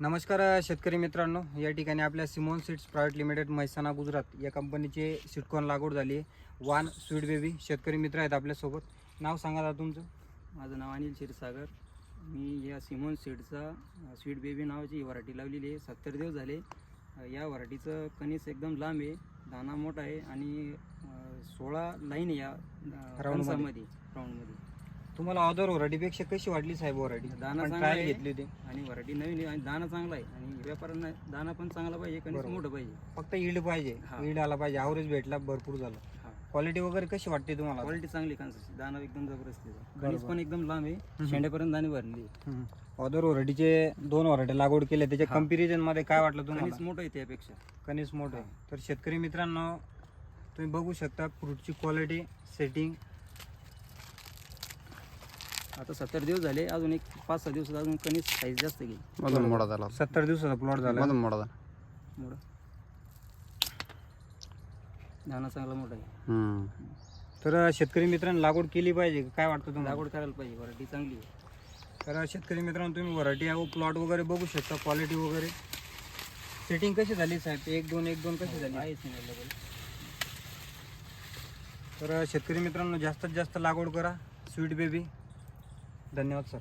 नमस्कार शेतकरी मित्रांनो. या ठिकाणी आपल्या Simon seeds private limited Mehsana Gujarat या कंपनीचे सिटकॉन लागवड झाली आहे. वान स्वीट बेबी शेतकरी मित्र आहेत आपल्यासोबत. नाव सांगा दादा तुमचं. माझं नाव अनिल क्षीरसागर. मी या सिमोन सीडचा स्वीट बेबी नावाची ही व्हरायटी लावलेली आहे. सत्तर दिवस झाले या व्हरायटीचं कणीस एकदम लांब आहे दाना मोठा आहे आणि सोळा लाईन या मध्ये. कणसामध्ये राऊंडमध्ये तुम्हाला अदर व्हरायटीपेक्षा कशी वाटली साहेब व्हरायटी दाना आपण चांगला ट्रायल आहे. घेतली होती. आणि व्हरायटी नवीन आहे आणि दाना चांगला आहे. आणि व्यापाऱ्यांना दाना पण चांगला पाहिजे कणीस बरोबर. मोठं पाहिजे. फक्त इल्ड पाहिजे. हा. इल्ड आला पाहिजे. ॲव्हरेज भेटला भरपूर झालं. हा. क्वालिटी वगैरे कशी वाटते तुम्हाला? क्वालिटी चांगली आहे कणसाची दाना एकदम जबरदस्त आहे. कणीस बरोबर. पण एकदम लांब आहे. शेंड्यापर्यंत दाणे भरली आहे. अदर व्हरायटीचे दोन व्हरायटी लागवड केल्या त्याच्या हा. कंपॅरिझनमध्ये काय वाटलं कणीस तुम्हाला मोठं आहे त्यापेक्षा. कणीस मोठं आहे. तर शेतकरी मित्रांनो तुम्ही बघू शकता फ्रूटची क्वालिटी सेटिंग आता सत्तर दिवस झाले अजून एक पाच सहा दिवसात अजून कणीस साईज जास्त घेईल मधून मोडा झाला. सत्तर दिवसाचा प्लॉट झाला. मधून मोडा झाला. मोठं दाना चांगला मोठा आहे. हम्म. तर शेतकरी मित्रांनो लागवड केली पाहिजे काय वाटतं तुम्हाला? लागवड करायला पाहिजे व्हरायटी चांगली आहे. तर शेतकरी मित्रांनो तुम्ही व्हरायटी प्लॉट वगैरे बघू शकता क्वालिटी वगैरे. सेटिंग कशी झाली साहेब? एक दोन एक दोन कशी झाली? आहेच नाही available. तर शेतकरी मित्रांनो जास्तीत जास्त लागवड करा स्वीट बेबी धन्यवाद सर.